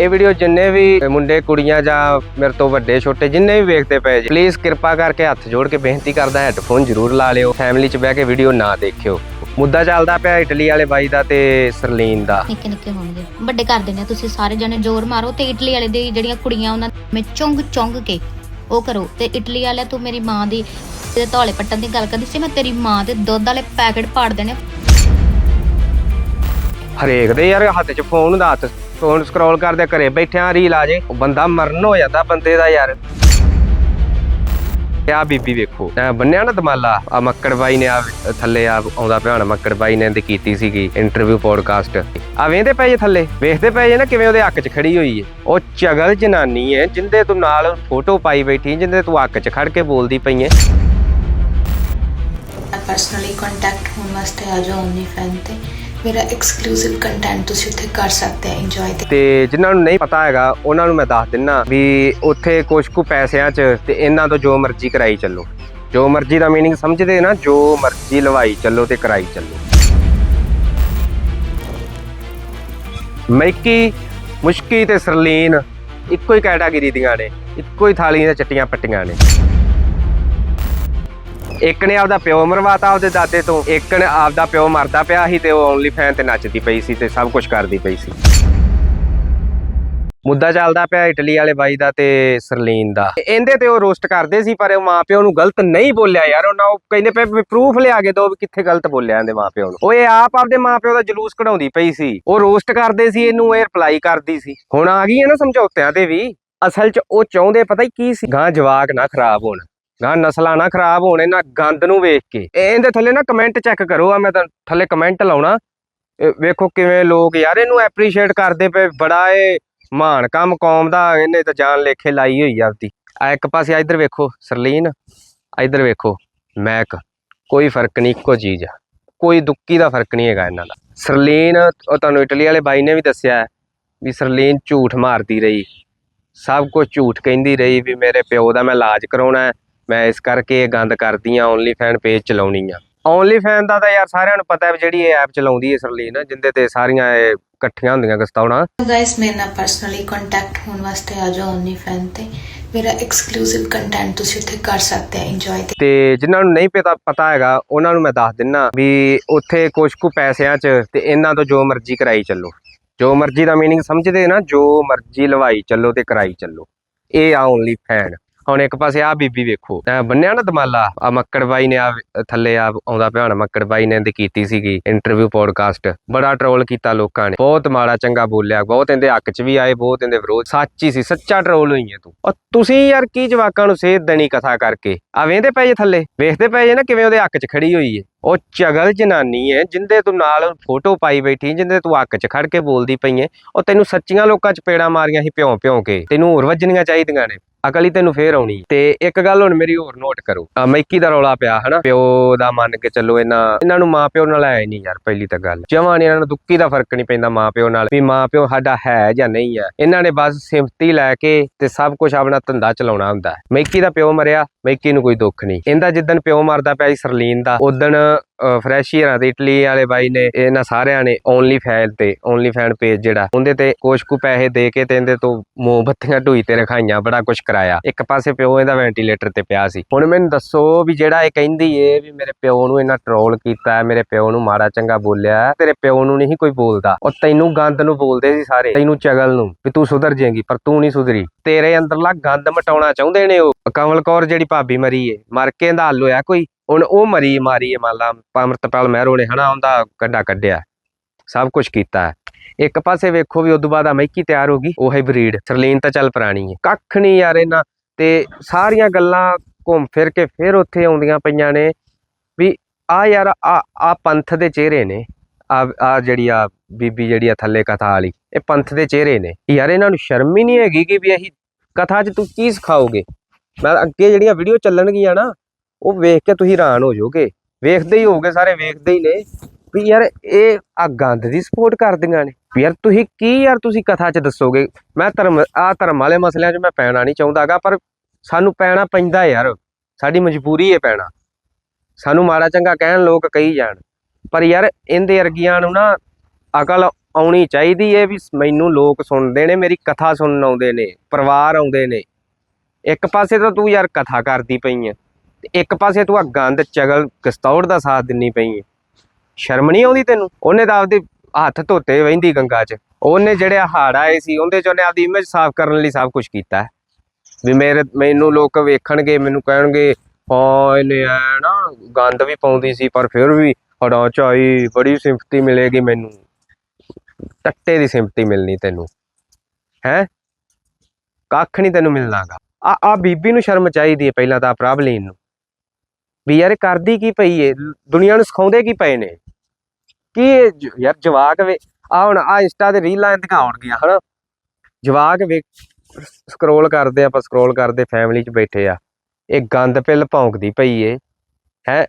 ਇਹ ਵੀਡੀਓ ਜਿੰਨੇ ਵੀ ਮੁੰਡੇ ਕੁੜੀਆਂ ਜਾਂ ਮੇਰੇ ਤੋਂ ਵੱਡੇ ਛੋਟੇ ਜਿੰਨੇ ਵੀ ਵੇਖਦੇ ਪਏ ਜੀ ਪਲੀਜ਼ ਕਿਰਪਾ ਕਰਕੇ ਹੱਥ ਜੋੜ ਕੇ ਬੇਨਤੀ ਕਰਦਾ ਹੈੱਡਫੋਨ ਜ਼ਰੂਰ ਲਾ ਲਿਓ। ਫੈਮਿਲੀ 'ਚ ਬਹਿ ਕੇ ਵੀਡੀਓ ਨਾ ਦੇਖਿਓ। ਮੁੱਦਾ ਚੱਲਦਾ ਪਿਆ ਇਟਲੀ ਵਾਲੇ ਬਾਈ ਦਾ ਤੇ ਸਰਲੀਨ ਦਾ। ਨਿੱਕੇ ਨਿੱਕੇ ਹੋਣਗੇ। ਵੱਡੇ ਕਰ ਆ ਤੁਸੀਂ ਸਾਰੇ ਜਣੇ ਜ਼ੋਰ ਮਾਰੋ ਤੇ ਇਟਲੀ ਵਾਲੇ ਦੀ ਜਿਹੜੀਆਂ ਕੁੜੀਆਂ ਉਹਨਾਂ ਮੈਂ ਚੁੰਗ ਚੁੰਗ ਕੇ ਉਹ ਕਰੋ। ਤੇ ਇਟਲੀ ਵਾਲੇ ਤੂੰ ਮੇਰੀ ਮਾਂ ਦੀ ਤੇ ਧੌਲੇ ਪੱਟਣ ਦੀ ਗੱਲ ਕਰਦੀ ਸੀ ਮੈਂ ਤੇਰੀ ਮਾਂ ਦੇ ਦੁੱਧ ਵਾਲੇ ਪੈਕੇਟ ਪਾੜ ਦੇਣੇ। ਹਰੇਕ ਦੇ ਯਾਰ ਹੱਥ 'ਚ ਫੋਨ ਦਾ ਹੱਥ। ਫੋਨ ਸਕਰੋਲ ਕਰਦੇ ਘਰੇ ਬੈਠਿਆਂ ਰੀਲ ਆ ਜੇ। ਉਹ ਬੰਦਾ ਮਰਨ ਹੋ ਜਾਂਦਾ ਬੰਦੇ ਦਾ ਯਾਰ। ਆ ਬੀਬੀ ਵੇਖੋ ਬੰਨਿਆ ਨਾ ਦਮਾਲਾ। ਆ ਮੱਕੜ ਬਾਈ ਨੇ ਆ ਥੱਲੇ ਆ ਆਉਂਦਾ ਪਿਆ ਮੱਕੜ ਬਾਈ ਨੇ ਤੇ ਕੀਤੀ ਸੀਗੀ ਇੰਟਰਵਿਊ ਪੋਡਕਾਸਟ ਆ ਵੇਂਦੇ ਪਏ ਜੇ ਥੱਲੇ? ਵੇਖਦੇ ਪਏ ਜੇ ਨਾ ਕਿਵੇਂ ਉਹਦੇ ਹੱਕ 'ਚ ਖੜੀ ਹੋਈ ਏ। ਉਹ ਚਗਲ ਜਨਾਨੀ ਏ, ਜਿੰਦੇ ਤੂੰ ਨਾਲ ਫੋਟੋ ਪਾਈ ਬੈਠੀ ਜਿੰਦੇ ਤੂੰ ਹੱਕ 'ਚ ਖੜ ਕੇ ਬੋਲਦੀ ਪਈ ਏ। ਪਰਸਨਲੀ ਕੰਟੈਕਟ ਹੋਣ ਵਾਸਤੇ ਆ ਜਾਓ ਓਨਲੀ ਫੈਨ ਤੇ। ਮੇਰਾ ਐਕਸਕਲੂਸਿਵ ਕੰਟੈਂਟ ਤੁਸੀਂ ਉੱਥੇ ਕਰ ਸਕਦੇ ਆ ਇੰਜੋਏ ਤੇ। ਜਿਨ੍ਹਾਂ ਨੂੰ ਨਹੀਂ ਪਤਾ ਹੈਗਾ, ਉਹਨਾਂ ਨੂੰ ਮੈਂ ਦੱਸ ਦਿੰਨਾ ਵੀ ਉੱਥੇ ਕੁਝ ਕੁ ਪੈਸਿਆਂ 'ਚ ਤੇ ਇਹਨਾਂ ਤੋਂ ਜੋ ਮਰਜ਼ੀ ਕਰਾਈ ਚੱਲੋ। ਜੋ ਮਰਜ਼ੀ ਦਾ ਮੀਨਿੰਗ ਸਮਝਦੇ ਨਾ, ਜੋ ਮਰਜ਼ੀ ਲਵਾਈ ਚੱਲੋ ਤੇ ਕਰਾਈ ਚੱਲੋ। ਮੈਕੀ ਮੁਸ਼ਕੀ ਤੇ ਸਰਲੀਨ ਇੱਕੋ ਹੀ ਕੈਟਾਗਰੀ ਦੀਆਂ ਨੇ, ਇੱਕੋ ਹੀ ਥਾਲੀਆਂ ਦੀਆਂ ਚੱਟੀਆਂ ਪੱਟੀਆਂ ਨੇ। ਇੱਕ ਨੇ ਆਪਦਾ ਪਿਓ ਮਰਵਾਤਾ ਉਹਦੇ ਦਾਦੇ ਤੋਂ, ਇੱਕ ਨੇ ਆਪਦਾ ਪਿਓ ਮਰਦਾ ਪਿਆ ਸੀ ਤੇ ਉਹ ਓਨਲੀ ਫੈਨ ਤੇ ਨੱਚਦੀ ਪਈ ਸੀ ਤੇ ਸਭ ਕੁਝ ਕਰਦੀ ਪਈ ਸੀ। ਮੁੱਦਾ ਚੱਲਦਾ ਪਿਆ ਇਟਲੀ ਵਾਲੇ ਬਾਈ ਦਾ ਤੇ ਸਰਲੀਨ ਦਾ। ਇਹਦੇ ਤੇ ਉਹ ਰੋਸਟ ਕਰਦੇ ਸੀ, ਪਰ ਉਹ ਮਾਪਿਓ ਨੂੰ ਗਲਤ ਨਹੀਂ ਬੋਲਿਆ ਯਾਰ। ਉਹਨਾਂ ਉਹ ਕਹਿੰਦੇ ਪਏ ਪ੍ਰੂਫ ਲਿਆ ਕੇ ਦੋ ਵੀ ਕਿੱਥੇ ਗਲਤ ਬੋਲਿਆ ਇਹਦੇ ਮਾਪਿਓ ਨੂੰ। ਉਹ ਇਹ ਆਪ ਆਪਦੇ ਮਾਪਿਓ ਦਾ ਜਲੂਸ ਕਢਾਉਂਦੀ ਪਈ ਸੀ। ਉਹ ਰੋਸਟ ਕਰਦੇ ਸੀ, ਇਹਨੂੰ ਇਹ ਰਿਪਲਾਈ ਕਰਦੀ ਸੀ। ਹੁਣ ਆ ਗਈ ਹੈ ਨਾ ਸਮਝੌਤਿਆਂ ਤੇ ਵੀ। ਅਸਲ 'ਚ ਉਹ ਚਾਹੁੰਦੇ ਪਤਾ ਹੀ ਕੀ ਸੀ? ਗਾਂ ਜਵਾਕ ਨਾ ਖਰਾਬ ਹੋਣ। ਗਾਂ ਨਸਲਾਂ ਨਾ ਖਰਾਬ ਹੋਣ, ਇਹਨਾਂ ਗੰਦ ਨੂੰ ਵੇਖ ਕੇ। ਇਹਦੇ ਥੱਲੇ ਨਾ ਕਮੈਂਟ ਚੈੱਕ ਕਰੋ ਆ ਮੈਂ ਤਾਂ ਥੱਲੇ ਕਮੈਂਟ ਲਾਉਣਾ। ਵੇਖੋ ਕਿਵੇਂ ਲੋਕ ਯਾਰ ਇਹਨੂੰ ਐਪਰੀਸ਼ੀਏਟ ਕਰਦੇ ਪਏ, ਬੜਾ ਇਹ ਮਾਣ ਕੰਮ ਕੌਮ ਦਾ, ਇਹਨੇ ਤਾਂ ਜਾਨ ਲੇਖੇ ਲਾਈ ਹੋਈ ਆ ਆਪਦੀ। ਆ ਇੱਕ ਪਾਸੇ ਇੱਧਰ ਵੇਖੋ, ਸਰਲੀਨ ਇਧਰ ਵੇਖੋ, ਮੈਕ, ਕੋਈ ਫ਼ਰਕ ਨਹੀਂ, ਇੱਕੋ ਚੀਜ਼ ਆ। ਕੋਈ ਦੁੱਕੀ ਦਾ ਫ਼ਰਕ ਨਹੀਂ ਹੈਗਾ ਇਹਨਾਂ ਦਾ। ਸਰਲੀਨ, ਉਹ ਤੁਹਾਨੂੰ ਇਟਲੀ ਵਾਲੇ ਬਾਈ ਨੇ ਵੀ ਦੱਸਿਆ ਵੀ ਸਰਲੀਨ ਝੂਠ ਮਾਰਦੀ ਰਹੀ। ਸਭ ਕੁਝ ਝੂਠ ਕਹਿੰਦੀ ਰਹੀ ਵੀ ਮੇਰੇ ਪਿਓ ਦਾ ਮੈਂ ਇਲਾਜ ਕਰਾਉਣਾ ਹੈ। ਮੈਂ ਇਸ ਕਰਕੇ ਇਹ ਗੰਦ ਕਰਦੀ ਆ ਓਨਲੀ ਫੈਨ ਪੇਜ ਚਲਾਉਣੀ ਆ। ਓਨਲੀ ਫੈਨ ਦਾ ਤਾਂ ਯਾਰ ਸਾਰਿਆਂ ਨੂੰ ਪਤਾ ਹੈ ਜਿਹੜੀ ਇਹ ਐਪ ਚਲਾਉਂਦੀ ਹੈ ਸਰਲੀਨ ਜਿੰਦੇ ਤੇ ਸਾਰੀਆਂ ਇਹ ਇਕੱਠੀਆਂ ਹੁੰਦੀਆਂ ਗਸਤਾਉਣਾ ਗਾਇਸ ਮੇਰੇ ਨਾਲ ਪਰਸਨਲੀ ਕੰਟੈਕਟ ਹੋਣ ਵਾਸਤੇ ਆ ਜਾਓ ਓਨਲੀ ਫੈਨ ਤੇ। ਮੇਰਾ ਐਕਸਕਲੂਸਿਵ ਕੰਟੈਂਟ ਤੁਸੀਂ ਉੱਥੇ ਕਰ ਸਕਦੇ ਆ ਇੰਜੋਏ ਤੇ। ਤੇ ਜਿਨ੍ਹਾਂ ਨੂੰ ਨਹੀਂ ਪਤਾ ਪਤਾ ਹੈਗਾ ਉਹਨਾਂ ਨੂੰ ਮੈਂ ਦੱਸ ਦਿੰਨਾ ਵੀ ਉੱਥੇ ਕੁਝ ਕੁ ਪੈਸਿਆਂ 'ਚ ਤੇ ਇਹਨਾਂ ਤੋਂ ਜੋ ਮਰਜ਼ੀ ਕਰਾਈ ਚੱਲੋ। ਜੋ ਮਰਜ਼ੀ ਦਾ ਮੀਨਿੰਗ ਸਮਝਦੇ ਨਾ ਜੋ ਮਰਜ਼ੀ ਲਵਾਈ ਚੱਲੋ ਤੇ ਕਰਾਈ ਚੱਲੋ। ਇਹ ਆ ਓਨਲੀ ਫੈਨ ਹੁਣ ਇੱਕ ਪਾਸੇ ਆ ਬੀਬੀ ਵੇਖੋ, ਐ ਬੰਨਿਆ ਨਾ ਦਮਾਲਾ ਆ ਮੱਕੜ ਬਾਈ ਨੇ ਆ ਥੱਲੇ ਆ ਆਉਂਦਾ ਪਿਆ ਮੱਕੜ ਬਾਈ ਨੇ ਤੇ ਕੀਤੀ ਸੀਗੀ ਇੰਟਰਵਿਊ ਪੋਡਕਾਸਟ ਬੜਾ ਟਰੋਲ ਕੀਤਾ ਲੋਕਾਂ ਨੇ, ਬਹੁਤ ਮਾੜਾ ਚੰਗਾ ਬੋਲਿਆ, ਬਹੁਤ ਇਹਦੇ ਹੱਕ 'ਚ ਵੀ ਆਏ, ਬਹੁਤ ਇਹਦੇ ਵਿਰੋਧ, ਸੱਚ ਹੀ ਸੀ, ਸੱਚਾ ਟਰੋਲ ਹੋਈ ਹੈ ਤੂੰ। ਔਰ ਤੁਸੀਂ ਯਾਰ ਕੀ ਜਵਾਕਾਂ ਨੂੰ ਸੇਧ ਦੇਣੀ ਕਥਾ ਕਰਕੇ ਆ ਵੇਂਦੇ ਪਏ ਜੇ ਥੱਲੇ, ਵੇਖਦੇ ਪਏ ਜੇ ਨਾ ਕਿਵੇਂ ਉਹਦੇ ਹੱਕ 'ਚ ਖੜੀ ਹੋਈ ਹੈ ਉਹ ਚਗਲ ਜਨਾਨੀ ਹੈ ਜਿੰਦੇ ਤੂੰ ਨਾਲ ਫੋਟੋ ਪਾਈ ਬੈਠੀ ਜਿੰਦੇ ਤੂੰ ਅੱਕ 'ਚ ਖੜ ਕੇ ਬੋਲਦੀ ਪਈ ਹੈ ਉਹ ਤੈਨੂੰ ਸੱਚੀਆਂ ਲੋਕਾਂ 'ਚ ਪੇੜਾਂ ਮਾਰੀਆਂ ਸੀ ਭਿਉਂ ਭਿਉਂ ਕੇ, ਤੈਨੂੰ ਹੋਰ ਵੱਜਣੀਆਂ ਚਾਹੀਦੀਆਂ ਨੇ। ਅਕਲ ਤੈਨੂੰ ਫੇਰ ਆਉਣੀ। ਤੇ ਇੱਕ ਗੱਲ ਹੁਣ ਮੇਰੀ ਹੋਰ ਨੋਟ ਕਰੋ। ਮੈਕੀ ਦਾ ਰੌਲਾ ਪਿਆ, ਹਨਾ? ਪਿਓ ਦਾ ਮੰਨ ਕੇ ਚੱਲੋ ਇਹਨਾਂ ਇਹਨਾਂ ਨੂੰ ਮਾਂ ਪਿਓ ਨਾਲ ਹੈ ਨਹੀਂ ਯਾਰ, ਪਹਿਲੀ ਤਾਂ ਗੱਲ। ਜਮਾਂ ਨੀ ਇਹਨਾਂ ਨੂੰ ਦੁੱਕੀ ਦਾ ਫ਼ਰਕ ਨਹੀਂ ਪੈਂਦਾ ਮਾਂ ਪਿਓ ਨਾਲ, ਵੀ ਮਾਂ ਪਿਓ ਸਾਡਾ ਹੈ ਜਾਂ ਨਹੀਂ ਹੈ। ਇਹਨਾਂ ਨੇ ਬਸ ਸਿਫਤੀ ਲੈ ਕੇ ਤੇ ਸਭ ਕੁਝ ਆਪਣਾ ਧੰਦਾ ਚਲਾਉਣਾ ਹੁੰਦਾ। ਮੈਕੀ ਦਾ ਪਿਓ ਮਰਿਆ, ਮੈਕੀ ਨੂੰ ਕੋਈ ਦੁੱਖ ਨਹੀਂ। ਇਹਦਾ ਜਿੱਦਣ ਪਿਓ ਮਰਦਾ ਪਿਆ ਸੀ ਸਰਲੀਨ ਦਾ ਉਦਣ ਫਰੈਸ਼ ਫਰੈਸ਼ੀਅਰਾਂ ਤੇ ਇਟਲੀ ਵਾਲੇ ਬਾਈ ਨੇ, ਇਹਨਾਂ ਸਾਰਿਆਂ ਨੇ ਓਨਲੀ ਫੈਨ ਤੇ ਓਨਲੀ ਫੈਨ ਪੇਜ ਜਿਹੜਾ, ਉਹਦੇ ਤੇ ਕੁਛ ਕੁ ਪੈਸੇ ਦੇ ਕੇ ਤੇ ਇਹਦੇ ਤੋਂ ਮੋਮਬੱਤੀਆਂ ਢੂਈ ਤੇ ਰਖਾਈਆਂ, ਬੜਾ ਕੁਛ ਕਰਾਇਆ। ਇੱਕ ਪਾਸੇ ਪਿਓ ਇਹਦਾ ਵੈਂਟੀਲੇਟਰ ਤੇ ਪਿਆ ਸੀ। ਹੁਣ ਮੈਨੂੰ ਦੱਸੋ ਵੀ ਜਿਹੜਾ ਇਹ ਕਹਿੰਦੀ ਏ ਵੀ ਮੇਰੇ ਪਿਓ ਨੂੰ ਇਹਨਾਂ ਟਰੋਲ ਕੀਤਾ, ਮੇਰੇ ਪਿਓ ਨੂੰ ਮਾੜਾ ਚੰਗਾ ਬੋਲਿਆ, ਤੇਰੇ ਪਿਓ ਨੂੰ ਨਹੀਂ ਕੋਈ ਬੋਲਦਾ। ਉਹ ਤੈਨੂੰ ਗੰਦ ਨੂੰ ਬੋਲਦੇ ਸੀ ਸਾਰੇ, ਤੈਨੂੰ ਚਗਲ ਨੂੰ, ਵੀ ਤੂੰ ਸੁਧਰ ਜਾਏਂਗੀ, ਪਰ ਤੂੰ ਨਹੀਂ ਸੁਧਰੀ। ਤੇਰੇ ਅੰਦਰਲਾ ਗੰਦ ਮਟਾਉਣਾ ਚਾਹੁੰਦੇ ਨੇ ਉਹ। ਕਮਲ ਕੌਰ ਜਿਹੜੀ ਭਾਬੀ ਮਰੀ ਏ, ਮਰ ਕੇ ਇਹਦਾ ਹੱਲ ਹੋਇਆ ਕੋਈ? ਹੁਣ ਉਹ ਮਰੀ, ਮਾਰੀ ਏ, ਮੰਨ ਲਾ, ਅਮਰਤਪਾਲ ਮਹਿਰੋ ਨੇ ਹਨਾ, ਉਹਦਾ ਕੱਢਾ ਕੱਢਿਆ। ਸਭ ਕੁਝ ਕੀਤਾ। ਇੱਕ ਪਾਸੇ ਵੇਖੋ ਵੀ ਉਦੋਂ ਬਾਅਦ ਆ ਤਿਆਰ ਹੋ ਗਈ, ਉਹ ਹੈ ਬਰੀਡ ਸਰਲੀਨ ਤਾਂ ਚੱਲ ਪੁਰਾਣੀ ਹੈ। ਕੱਖ ਨਹੀਂ ਯਾਰ ਇਹਨਾਂ, ਤੇ ਸਾਰੀਆਂ ਗੱਲਾਂ ਘੁੰਮ ਫਿਰ ਕੇ ਫਿਰ ਉੱਥੇ ਆਉਂਦੀਆਂ ਪਈਆਂ ਨੇ ਵੀ ਆ ਯਾਰ, ਆ ਆ ਪੰਥ ਦੇ ਚਿਹਰੇ ਨੇ, ਆ ਆ ਜਿਹੜੀ ਆ ਬੀਬੀ ਜਿਹੜੀ ਆ ਥੱਲੇ ਕਥਾ ਵਾਲੀ, ਇਹ ਪੰਥ ਦੇ ਚਿਹਰੇ ਨੇ। ਯਾਰ ਇਹਨਾਂ ਨੂੰ ਸ਼ਰਮ ਹੀ ਨਹੀਂ ਹੈਗੀ ਕਿ ਵੀ ਅਸੀਂ ਕਥਾ 'ਚ ਤੂੰ ਕੀ ਸਿਖਾਓਗੇ? ਮੈਂ ਅੱਗੇ ਜਿਹੜੀਆਂ ਵੀਡੀਓ ਚੱਲਣਗੀਆਂ ਨਾ, ਉਹ ਵੇਖ ਕੇ ਤੁਸੀਂ ਹੈਰਾਨ ਹੋ ਜਾਓਗੇ। ਵੇਖਦੇ ਹੀ ਹੋਗੇ ਸਾਰੇ ਵੇਖਦੇ ਹੀ ਨੇ। ਵੀ ਯਾਰ ਇਹ ਆ ਗੰਦ ਦੀ ਸਪੋਰਟ ਕਰਦੀਆਂ ਨੇ। ਵੀ ਯਾਰ ਤੁਸੀਂ ਕੀ ਯਾਰ ਤੁਸੀਂ ਕਥਾ 'ਚ ਦੱਸੋਗੇ? ਮੈਂ ਧਰਮ, ਆ ਧਰਮ ਵਾਲੇ ਮਸਲਿਆਂ 'ਚ ਮੈਂ ਪੈਣਾ ਨਹੀਂ ਚਾਹੁੰਦਾਗਾ ਪਰ ਸਾਨੂੰ ਪੈਣਾ ਪੈਂਦਾ ਯਾਰ। ਸਾਡੀ ਮਜਬੂਰੀ ਹੈ ਪੈਣਾ। ਸਾਨੂੰ ਮਾੜਾ ਚੰਗਾ ਕਹਿਣ ਲੋਕ ਕਹੀ ਜਾਣ। ਪਰ ਯਾਰ ਇਹਦੇ ਵਰਗੀਆਂ ਨੂੰ ਨਾ ਅਕਲ ਆਉਣੀ ਚਾਹੀਦੀ ਏ ਵੀ ਮੈਨੂੰ ਲੋਕ ਸੁਣਦੇ ਨੇ, ਮੇਰੀ ਕਥਾ ਸੁਣਨ ਆਉਂਦੇ ਨੇ, ਪਰਿਵਾਰ ਆਉਂਦੇ ਨੇ। ਇੱਕ ਪਾਸੇ ਤਾਂ ਤੂੰ ਯਾਰ ਕਥਾ ਕਰਦੀ ਪਈ ਏ ਇੱਕ ਪਾਸੇ ਤੂੰ ਆ ਗੰਦ ਚਗਲ, ਕਸਤੌੜ ਦਾ ਸਾਥ ਦਿੰਨੀ ਪਈ ਏ ਸ਼ਰਮ ਨਹੀਂ ਆਉਂਦੀ ਤੈਨੂੰ? ਉਹਨੇ ਤਾਂ ਆਪਦੇ ਹੱਥ ਧੋਤੇ ਵਹਿੰਦੀ ਗੰਗਾ 'ਚ। ਉਹਨੇ ਜਿਹੜੇ ਹਾੜ ਆਏ ਸੀ, ਉਹਦੇ 'ਚ ਉਹਨੇ ਆਪਦੀ ਇਮੇਜ ਸਾਫ਼ ਕਰਨ ਲਈ ਸਭ ਕੁਝ ਕੀਤਾ ਵੀ ਮੇਰੇ, ਮੈਨੂੰ ਲੋਕ ਵੇਖਣਗੇ, ਮੈਨੂੰ ਕਹਿਣਗੇ, ਹਾਂ, ਇਹਨੇ ਐ ਨਾ ਗੰਦ ਵੀ ਪਾਉਂਦੀ ਸੀ, ਪਰ ਫਿਰ ਵੀ ਹੜਾ ਚਾਈ ਬੜੀ ਸਿੰਪਤੀ ਮਿਲੇਗੀ ਮੈਨੂੰ। ਟੱਟੇ ਦੀ ਸਿੰਪਤੀ ਮਿਲਣੀ ਤੈਨੂੰ। ਹੈ? ਕੱਖ ਨਹੀਂ ਤੈਨੂੰ ਮਿਲਣਾਗਾ। ਆ ਆ ਬੀਬੀ ਨੂੰ ਸ਼ਰਮ ਚਾਹੀਦੀ ਹੈ ਪਹਿਲਾਂ ਤਾਂ ਪ੍ਰਭਲੀਨ ਨੂੰ। ਵੀ ਯਾਰ ਕਰਦੀ ਕੀ ਪਈ ਏ? ਦੁਨੀਆ ਨੂੰ ਸਿਖਾਉਂਦੇ ਕੀ ਪਏ ਨੇ? ਕੀ ਇਹ ਯਾਰ ਜਵਾਕ ਵੇ ਆ ਹੁਣ ਆ ਇੰਸਟਾ ਤੇ ਰੀਲਾਂ ਦਿਖਾਉਣਗੀਆਂ ਹਨਾ? ਜਵਾਕ ਵੇ ਸਕਰੋਲ ਕਰਦੇ, ਆਪਾਂ ਸਕਰੋਲ ਕਰਦੇ ਫੈਮਿਲੀ 'ਚ ਬੈਠੇ ਆ। ਇਹ ਗੰਦ ਪਿੱਲ ਭੌਂਕਦੀ ਪਈ ਏ, ਹੈ?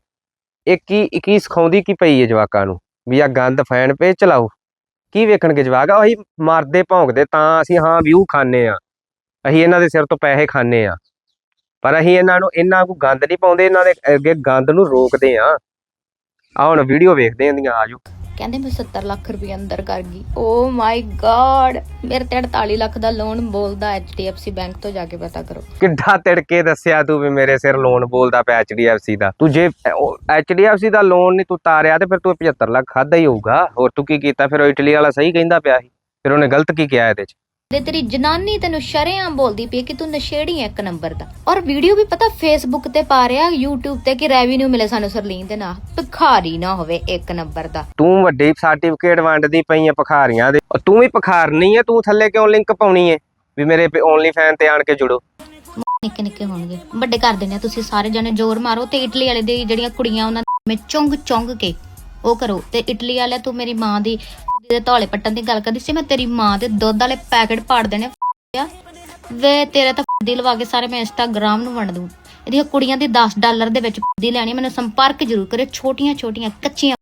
ਇਹ ਕੀ ਕੀ ਸਿਖਾਉਂਦੀ ਕੀ ਪਈ ਏ ਜਵਾਕਾਂ ਨੂੰ? ਵੀ ਆ ਗੰਦ ਫੈਨ ਪੇਜ ਚਲਾਓ। ਕੀ ਵੇਖਣਗੇ ਜਵਾਕ? ਉਹੀ ਮਰਦੇ ਭੌਂਕਦੇ, ਤਾਂ ਅਸੀਂ ਹਾਂ ਵਿਊ ਖਾਣੇ ਆ। ਅਸੀਂ ਇਹਨਾਂ ਦੇ ਸਿਰ ਤੋਂ ਪੈਸੇ ਖਾਣੇ ਆ। ਪਰ ਅਸੀਂ ਇਹਨਾਂ ਨੂੰ ਇਹਨਾਂ ਨੂੰ ਗੰਦ ਨਹੀਂ ਪਾਉਂਦੇ, ਇਹਨਾਂ ਦੇ ਅੱਗੇ ਗੰਦ ਨੂੰ ਰੋਕਦੇ ਆ। ਆ ਹੁਣ ਵੀਡੀਓ ਵੇਖਦੇ ਆਂ ਦੀਆਂ ਆਜੋ ਕਹਿੰਦੇ ਮੈਂ 70 ਲੱਖ ਰੁਪਏ ਅੰਦਰ ਕਰ ਗਈ। ਓ ਮਾਈ ਗॉड ਮੇਰੇ ਤੇ 48 ਲੱਖ ਦਾ ਲੋਨ ਬੋਲਦਾ HDFC ਬੈਂਕ ਤੋਂ ਜਾ ਕੇ ਪਤਾ ਕਰੋ। ਕਿੱਡਾ ਤਿੜਕੇ ਦੱਸਿਆ ਤੂੰ ਵੀ ਮੇਰੇ ਸਿਰ ਲੋਨ ਬੋਲਦਾ ਪਿਆ HDFC ਦਾ। ਤੂੰ ਜੇ HDFC ਦਾ ਲੋਨ ਨਹੀਂ ਤੂੰ ਤਾਰਿਆ ਤੇ ਫਿਰ ਤੂੰ 75 ਲੱਖ ਖਾਦਾ ਹੀ ਹੋਊਗਾ। ਹੋਰ ਤੂੰ ਕੀ ਕੀਤਾ? ਫਿਰ ਉਹ ਇਟਲੀ ਵਾਲਾ ਸਹੀ ਕਹਿੰਦਾ ਪਿਆ ਸੀ। ਫਿਰ ਉਹਨੇ ਗਲਤ ਕੀ ਕਿਹਾ ਇਹਦੇ ਚ? ਤੇ ਤੇਰੀ ਜਨਾਨੀ ਤੈਨੂੰ ਸ਼ਰੇਆਮ ਬੋਲਦੀ ਪਈ ਕਿ ਤੂੰ ਨਸ਼ੇੜੀ ਹੈ ਇੱਕ ਨੰਬਰ ਦਾ। ਔਰ ਵੀਡੀਓ ਵੀ ਪਤਾ ਫੇਸਬੁੱਕ ਤੇ ਪਾ ਰਿਹਾ YouTube ਤੇ ਕਿ ਰੈਵਨਿਊ ਮਿਲੇ ਸਾਨੂੰ ਸਰਲੀਨ ਦੇ ਨਾਲ। ਭਿਖਾਰੀ ਨਾ ਹੋਵੇ ਇੱਕ ਨੰਬਰ ਦਾ। ਤੂੰ ਵੱਡੀ ਸਰਟੀਫਿਕੇਟ ਵੰਡਦੀ ਪਈ ਐ ਭਖਾਰੀਆਂ ਦੇ। ਤੂੰ ਵੀ ਭਖਾਰਨੀ ਐ ਤੂੰ ਥੱਲੇ ਕਿਉਂ ਲਿੰਕ ਪਾਉਣੀ ਐ ਵੀ ਮੇਰੇ ਓਨਲੀ ਫੈਨ ਤੇ ਆਣ ਕੇ ਜੁੜੋ। ਨਿੱਕੇ ਨਿੱਕੇ ਹੋਣਗੇ। ਵੱਡੇ ਕਰ ਦਿੰਦੇ ਆ ਤੁਸੀਂ ਸਾਰੇ ਜਣੇ ਜ਼ੋਰ ਮਾਰੋ ਤੇ ਇਟਲੀ ਵਾਲੇ ਦੀ ਜਿਹੜੀਆਂ ਕੁੜੀਆਂ ਉਹਨਾਂ ਮੈਂ ਚੁੰਗ ਚੁੰਗ ਕੇ ਉਹ ਕਰੋ। ਤੇ ਇਟਲੀ ਵਾਲੇ ਤੂੰ ਮੇਰੀ ਮਾਂ ਦੀ ਦੇ ਧੌਲੇ ਪੱਟਣ ਦੀ ਗੱਲ ਕਰਦੀ ਸੀ, ਮੈਂ ਤੇਰੀ ਮਾਂ ਦੇ ਦੁੱਧ ਵਾਲੇ ਪੈਕੇਟ ਪਾੜ ਦੇਣੇ ਵੇ, ਤੇਰੇ ਤਾਂ ਦੀ ਲਵਾ ਕੇ ਸਾਰੇ ਮੈਂ ਇੰਸਟਾਗ੍ਰਾਮ ਨੂੰ ਵੰਡ ਦੂੰ। ਇਹਦੀਆਂ ਕੁੜੀਆਂ ਦੀ 10 ਡਾਲਰ ਦੇ ਵਿੱਚ ਦੀ ਲੈਣੀ, ਮੈਨੂੰ ਸੰਪਰਕ ਜ਼ਰੂਰ ਕਰਿਓ ਛੋਟੀਆਂ ਛੋਟੀਆਂ ਕੱਚੀਆਂ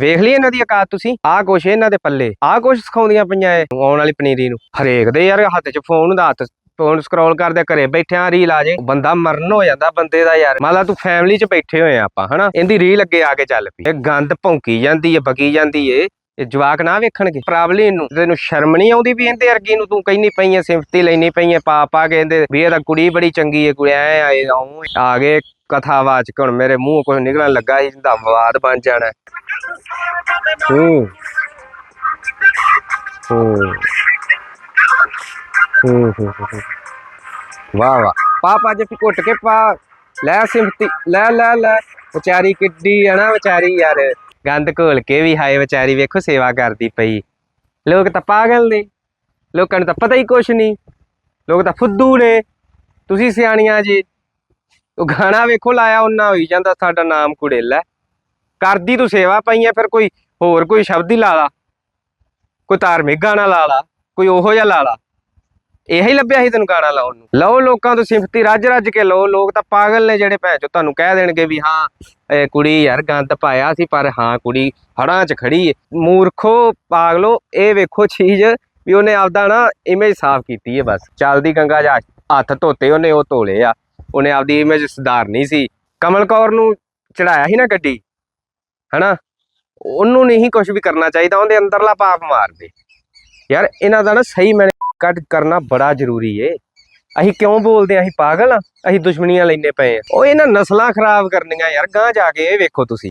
ਵੇਖ ਲਈ ਇਹਨਾਂ ਦੀ ਔਕਾਤ ਤੁਸੀਂ? ਆਹ ਕੁਛ ਇਹਨਾਂ ਦੇ ਪੱਲੇ, ਆਹ ਕੁਛ ਸਿਖਾਉਂਦੀਆਂ ਪਈਆਂ ਐ ਆਉਣ ਵਾਲੀ ਪਨੀਰੀ ਨੂੰ। ਹਰੇਕ ਦੇ ਯਾਰ, ਹੱਥ 'ਚ ਫੋਨ ਦਾ ਹੱਥ ਫੋਨ ਸਕਰੋਲ ਕਰਦੇ ਘਰੇ ਬੈਠਿਆਂ ਰੀਲ ਆ ਜੇ। ਬੰਦਾ ਮਰਨ ਹੋ ਜਾਂਦਾ ਬੰਦੇ ਦਾ ਯਾਰ। ਮੰਨ ਲਾ ਤੂੰ ਫੈਮਿਲੀ 'ਚ ਬੈਠੇ ਹੋਏ ਆਪਾਂ, ਹਨਾ? ਇਹਦੀ ਰੀਲ ਅੱਗੇ ਆ ਕੇ ਚੱਲ ਪਈ। ਇਹ ਗੰਦ ਭੌਂਕੀ ਜਾਂਦੀ ਏ, ਬਗੀ ਜਾਂਦੀ ਏ। ਇਹ ਜਵਾਕ ਨਾ ਵੇਖਣਗੇ। ਪ੍ਰਾਬਲੀ ਨੂੰ ਤੈਨੂੰ ਸ਼ਰਮ ਨਹੀਂ ਆਉਂਦੀ ਵੀ ਇਹਦੇ ਅਰਗੀ ਨੂੰ ਤੂੰ ਕਹਿੰਦੀ ਪਈ ਐ ਸਿੰਪਤੀ ਲੈਣੀ ਪਈ ਐ ਪਾ ਪਾ ਕੇ ਇਹਦੇ। ਵੀ ਇਹ ਕੁੜੀ ਬੜੀ ਚੰਗੀ ਏ ਕੁੜੀ ਐ, ਆਏ ਆਉਂ ਆ ਗਏ ਕਥਾਵਾਚਕ ਹੁਣ ਮੇਰੇ ਮੂੰਹ ਕੁਝ ਨਿਕਲਣ ਲੱਗਾ ਸੀ ਜਿੰਦਾ ਵਿਵਾਦ ਬਣ ਜਾਣਾ। ਹੂੰ। ਹੂੰ। ਹੂੰ ਵਾਹ ਵਾਹ। ਪਾ ਜੇ ਘੁੱਟ ਕੇ ਪਾ। ਲੈ ਸਿਮਤੀ ਲੈ ਲੈ ਲੈ। ਵਿਚਾਰੀ ਕਿੱਡੀ ਆ ਨਾ, ਵਿਚਾਰੀ ਯਾਰ। ਗੰਦ ਘੋਲ ਕੇ ਵੀ ਹਾਏ ਵਿਚਾਰੀ ਵੇਖੋ ਸੇਵਾ ਕਰਦੀ ਪਈ। ਲੋਕ ਤਾਂ ਪਾਗਲ ਨੇ, ਲੋਕਾਂ ਨੂੰ ਤਾਂ ਪਤਾ ਹੀ ਕੁਛ ਨਹੀਂ। ਲੋਕ ਤਾਂ ਫੁੱਦੂ ਨੇ। ਤੁਸੀਂ ਸਿਆਣੀਆਂ ਜੀ, ਉਹ ਗਾਣਾ ਵੇਖੋ ਲਾਇਆ ਉਹਨਾਂ ਹੋਈ ਜਾਂਦਾ ਸਾਡਾ ਨਾਮ ਕੁੜੇਲਾ। ਕਰਦੀ ਤੂੰ ਸੇਵਾ ਪਈਆਂ ਫਿਰ ਕੋਈ ਹੋਰ ਕੋਈ ਸ਼ਬਦ ਹੀ ਲਾ ਲਾ। ਕੋਈ ਧਾਰਮਿਕ ਗਾਣਾ ਲਾ ਲਾ, ਕੋਈ ਉਹੋ ਜਿਹਾ ਲਾ ਲਾ। ਇਹੀ ਹੀ ਲੱਭਿਆ ਸੀ ਤੈਨੂੰ ਗਾਣਾ ਲਾਉਣ ਨੂੰ? ਲਓ ਲੋਕਾਂ ਤੋਂ ਸਿੰਪਤੀ ਰੱਜ ਰੱਜ ਕੇ ਲਓ। ਲੋਕ ਤਾਂ ਪਾਗਲ ਨੇ ਜਿਹੜੇ ਭੈਣ ਚੋ, ਤੁਹਾਨੂੰ ਕਹਿ ਦੇਣਗੇ ਵੀ ਹਾਂ, ਇਹ ਕੁੜੀ ਯਾਰ ਗੰਦ ਪਾਇਆ ਸੀ, ਪਰ ਹਾਂ ਕੁੜੀ ਹੜਾਂ 'ਚ ਖੜੀ ਏ। ਮੂਰਖੋ, ਪਾਗਲੋ, ਇਹ ਵੇਖੋ ਚੀਜ਼ ਵੀ ਉਹਨੇ ਆਪਦਾ ਨਾ ਇਮੇਜ ਸਾਫ਼ ਕੀਤੀ ਹੈ ਬਸ। ਚੱਲਦੀ ਗੰਗਾ ਜਾ, ਹੱਥ ਧੋਤੇ ਉਹਨੇ, ਉਹ ਧੋਲੇ ਆ। ਉਹਨੇ ਆਪਦੀ ਇਮੇਜ ਸੁਧਾਰਨੀ ਸੀ। ਕਮਲ ਕੌਰ ਨੂੰ ਚੜਾਇਆ ਸੀ ਨਾ ਗੱਡੀ, ਹਨਾ? ਉਹਨੂੰ ਨਹੀਂ ਕੁਝ ਵੀ ਕਰਨਾ ਚਾਹੀਦਾ, ਉਹਦੇ ਅੰਦਰਲਾ ਪਾਪ ਮਾਰ ਦੇ ਯਾਰ, ਇਹਨਾਂ ਦਾ ਨਾ ਸਹੀ ਮੈਨੇ ਕਰਨਾ ਬੜਾ ਜ਼ਰੂਰੀ ਏ। ਅਸੀਂ ਕਿਉਂ ਬੋਲਦੇ ਆ? ਅਸੀਂ ਪਾਗਲ ਆ। ਅਸੀਂ ਦੁਸ਼ਮਣੀਆਂ ਲੈਨੇ ਪਏ ਆ। ਉਹ ਇਹਨਾਂ ਨਸਲਾਂ ਖਰਾਬ ਕਰਨੀਆਂ ਯਾਰ ਗਾਂ ਜਾ ਕੇ ਇਹ ਵੇਖੋ ਤੁਸੀਂ।